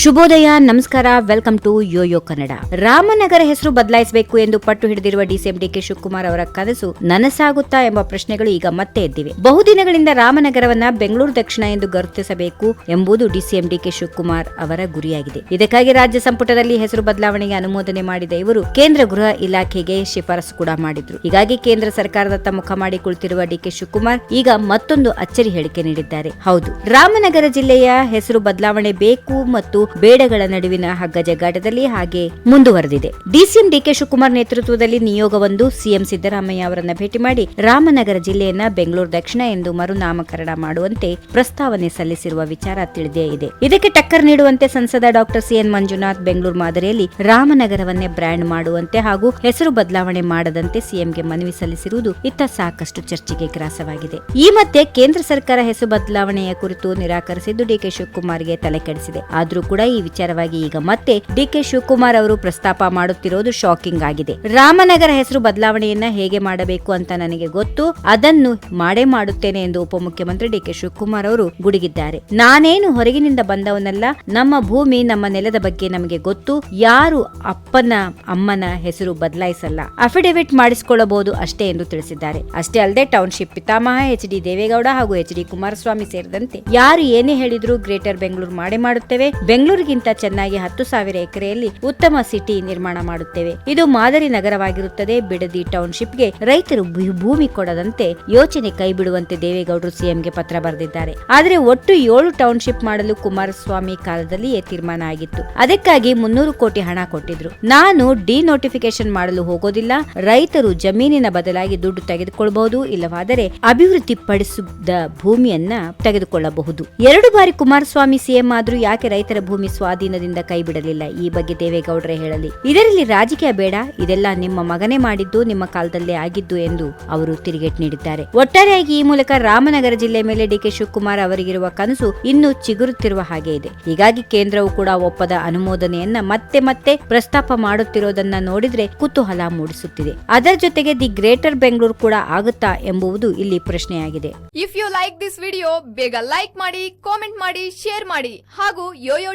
ಶುಭೋದಯ, ನಮಸ್ಕಾರ welcome to YoYo Kannada Ramanagara ಹೆಸರು ಬದಲಾಯಿಸಬೇಕು ಎಂದು ಪಟ್ಟು ಹಿಡಿದಿರುವ ಡಿಸಿಎಂ ಡಿಕೆ ಶಿವಕುಮಾರ್ ಅವರ ಕನಸು ನನಸಾಗುತ್ತಾ ಎಂಬ ಪ್ರಶ್ನೆಗಳು ಈಗ ಮತ್ತೆ ಎದ್ದಿವೆ. ಬಹುದಿನಗಳಿಂದ ರಾಮನಗರವನ್ನ ಬೆಂಗಳೂರು ದಕ್ಷಿಣ ಎಂದು ಗುರುತಿಸಬೇಕು ಎಂಬುದು ಡಿಸಿಎಂ ಡಿಕೆ ಶಿವಕುಮಾರ್ ಅವರ ಗುರಿಯಾಗಿದೆ. ಇದಕ್ಕಾಗಿ ರಾಜ್ಯ ಸಂಪುಟದಲ್ಲಿ ಹೆಸರು ಬದಲಾವಣೆಗೆ ಅನುಮೋದನೆ ಮಾಡಿದ ಇವರು ಕೇಂದ್ರ ಗೃಹ ಇಲಾಖೆಗೆ ಶಿಫಾರಸು ಕೂಡ ಮಾಡಿದ್ರು. ಹೀಗಾಗಿ ಕೇಂದ್ರ ಸರ್ಕಾರದತ್ತ ಮುಖ ಮಾಡಿ ಕುಳಿತಿರುವ ಡಿಕೆ ಶಿವಕುಮಾರ್ ಈಗ ಮತ್ತೊಂದು ಅಚ್ಚರಿ ಹೇಳಿಕೆ ನೀಡಿದ್ದಾರೆ. ಹೌದು, ರಾಮನಗರ ಜಿಲ್ಲೆಯ ಹೆಸರು ಬದಲಾವಣೆ ಬೇಕು ಮತ್ತು ಬೇಡಗಳ ನಡುವಿನ ಹಗ್ಗಜಗ್ಗಾಟದಲ್ಲಿ ಹಾಗೆ ಮುಂದುವರೆದಿದೆ. ಡಿಸಿಎಂ ಡಿಕೆ ಶಿವಕುಮಾರ್ ನೇತೃತ್ವದಲ್ಲಿ ನಿಯೋಗವೊಂದು ಸಿಎಂ ಸಿದ್ದರಾಮಯ್ಯ ಅವರನ್ನ ಭೇಟಿ ಮಾಡಿ ರಾಮನಗರ ಜಿಲ್ಲೆಯನ್ನ ಬೆಂಗಳೂರು ದಕ್ಷಿಣ ಎಂದು ಮರುನಾಮಕರಣ ಮಾಡುವಂತೆ ಪ್ರಸ್ತಾವನೆ ಸಲ್ಲಿಸಿರುವ ವಿಚಾರ ತಿಳಿದೇ ಇದೆ. ಇದಕ್ಕೆ ಟಕ್ಕರ್ ನೀಡುವಂತೆ ಸಂಸದ ಡಾಕ್ಟರ್ ಸಿಎನ್ ಮಂಜುನಾಥ್ ಬೆಂಗಳೂರು ಮಾದರಿಯಲ್ಲಿ ರಾಮನಗರವನ್ನೇ ಬ್ರ್ಯಾಂಡ್ ಮಾಡುವಂತೆ ಹಾಗೂ ಹೆಸರು ಬದಲಾವಣೆ ಮಾಡದಂತೆ ಸಿಎಂಗೆ ಮನವಿ ಸಲ್ಲಿಸಿರುವುದು ಇತ್ತ ಸಾಕಷ್ಟು ಚರ್ಚೆಗೆ ಗ್ರಾಸವಾಗಿದೆ. ಈ ಮಧ್ಯೆ ಕೇಂದ್ರ ಸರ್ಕಾರ ಹೆಸರು ಬದಲಾವಣೆಯ ಕುರಿತು ನಿರಾಕರಿಸಿದ್ದು ಡಿಕೆ ಶಿವಕುಮಾರ್ಗೆ ತಲೆಕೆಡಿಸಿದೆ ಆದ್ರೂ ಕೂಡ ಈ ವಿಚಾರವಾಗಿ ಈಗ ಮತ್ತೆ ಡಿಕೆ ಶಿವಕುಮಾರ್ ಅವರು ಪ್ರಸ್ತಾಪ ಮಾಡುತ್ತಿರೋದು ಶಾಕಿಂಗ್ ಆಗಿದೆ. ರಾಮನಗರ ಹೆಸರು ಬದಲಾವಣೆಯನ್ನ ಹೇಗೆ ಮಾಡಬೇಕು ಅಂತ ನನಗೆ ಗೊತ್ತು. ಅದನ್ನು ಮಾಡೇ ಮಾಡುತ್ತೇನೆ ಎಂದು ಉಪಮುಖ್ಯಮಂತ್ರಿ ಡಿಕೆ ಶಿವಕುಮಾರ್ ಅವರು ಗುಡುಗಿದ್ದಾರೆ. ನಾನೇನು ಹೊರಗಿನಿಂದ ಬಂದವನಲ್ಲ. ನಮ್ಮ ಭೂಮಿ, ನಮ್ಮ ನೆಲದ ಬಗ್ಗೆ ನಮಗೆ ಗೊತ್ತು. ಯಾರು ಅಪ್ಪನ, ಅಮ್ಮನ ಹೆಸರು ಬದಲಾಯಿಸಲ್ಲ. ಅಫಿಡೇವಿಟ್ ಮಾಡಿಸಿಕೊಳ್ಳಬಹುದು ಅಷ್ಟೇ ಎಂದು ತಿಳಿಸಿದ್ದಾರೆ. ಅಷ್ಟೇ ಅಲ್ಲದೆ ಟೌನ್ಶಿಪ್ ಪಿತಾಮಹ ಎಚ್ ಡಿ ದೇವೇಗೌಡ ಹಾಗೂ ಎಚ್ ಡಿ ಕುಮಾರಸ್ವಾಮಿ ಸೇರಿದಂತೆ ಯಾರು ಏನೇ ಹೇಳಿದ್ರು ಗ್ರೇಟರ್ ಬೆಂಗಳೂರು ಮಾಡೇ ಮಾಡುತ್ತೇವೆ. ಬೆಂಗಳೂರಿಗಿಂತ ಚೆನ್ನಾಗಿ ಹತ್ತು ಸಾವಿರ ಎಕರೆಯಲ್ಲಿ ಉತ್ತಮ ಸಿಟಿ ನಿರ್ಮಾಣ ಮಾಡುತ್ತೇವೆ. ಇದು ಮಾದರಿ ನಗರವಾಗಿರುತ್ತದೆ. ಬಿಡದಿ ಟೌನ್ಶಿಪ್ಗೆ ರೈತರು ಭೂಮಿ ಕೊಡದಂತೆ ಯೋಚನೆ ಕೈಬಿಡುವಂತೆ ದೇವೇಗೌಡರು ಸಿಎಂಗೆ ಪತ್ರ ಬರೆದಿದ್ದಾರೆ. ಆದರೆ ಒಟ್ಟು ಏಳು ಟೌನ್ಶಿಪ್ ಮಾಡಲು ಕುಮಾರಸ್ವಾಮಿ ಕಾಲದಲ್ಲಿಯೇ ತೀರ್ಮಾನ ಆಗಿತ್ತು. ಅದಕ್ಕಾಗಿ ಮುನ್ನೂರು ಕೋಟಿ ಹಣ ಕೊಟ್ಟಿದ್ರು. ನಾನು ಡಿ ನೋಟಿಫಿಕೇಶನ್ ಮಾಡಲು ಹೋಗೋದಿಲ್ಲ. ರೈತರು ಜಮೀನಿನ ಬದಲಾಗಿ ದುಡ್ಡು ತೆಗೆದುಕೊಳ್ಳಬಹುದು ಇಲ್ಲವಾದರೆ ಅಭಿವೃದ್ಧಿ ಪಡಿಸಿದ ಭೂಮಿಯನ್ನ ತೆಗೆದುಕೊಳ್ಳಬಹುದು. ಎರಡು ಬಾರಿ ಕುಮಾರಸ್ವಾಮಿ ಸಿಎಂ ಆದ್ರೂ ಯಾಕೆ ರೈತರ ಭೂಮಿ ಸ್ವಾಧೀನದಿಂದ ಕೈ ಬಿಡಲಿಲ್ಲ ಈ ಬಗ್ಗೆ ದೇವೇಗೌಡರೇ ಹೇಳಲಿ. ಇದರಲ್ಲಿ ರಾಜಕೀಯ ಬೇಡ. ಇದೆಲ್ಲ ನಿಮ್ಮ ಮಗನೇ ಮಾಡಿದ್ದು ನಿಮ್ಮ ಕಾಲದಲ್ಲೇ ಆಗಿದ್ದು ಎಂದು ಅವರು ತಿರುಗೇಟ್ ನೀಡಿದ್ದಾರೆ. ಒಟ್ಟಾರೆಯಾಗಿ ಈ ಮೂಲಕ ರಾಮನಗರ ಜಿಲ್ಲೆ ಮೇಲೆ ಡಿಕೆ ಶಿವಕುಮಾರ್ ಅವರಿಗಿರುವ ಕನಸು ಇನ್ನೂ ಚಿಗುರುತ್ತಿರುವ ಹಾಗೆ ಇದೆ. ಹೀಗಾಗಿ ಕೇಂದ್ರವು ಕೂಡ ಒಪ್ಪದ ಅನುಮೋದನೆಯನ್ನ ಮತ್ತೆ ಮತ್ತೆ ಪ್ರಸ್ತಾಪ ಮಾಡುತ್ತಿರೋದನ್ನ ನೋಡಿದ್ರೆ ಕುತೂಹಲ ಮೂಡಿಸುತ್ತಿದೆ. ಅದರ ಜೊತೆಗೆ ದಿ ಗ್ರೇಟರ್ ಬೆಂಗಳೂರು ಕೂಡ ಆಗುತ್ತಾ ಎಂಬುವುದು ಇಲ್ಲಿ ಪ್ರಶ್ನೆಯಾಗಿದೆ. If you like this video ಬೇಗ ಲೈಕ್ ಮಾಡಿ ಕಾಮೆಂಟ್ ಮಾಡಿ ಶೇರ್ ಮಾಡಿ ಹಾಗೂ ಯೋಯೋ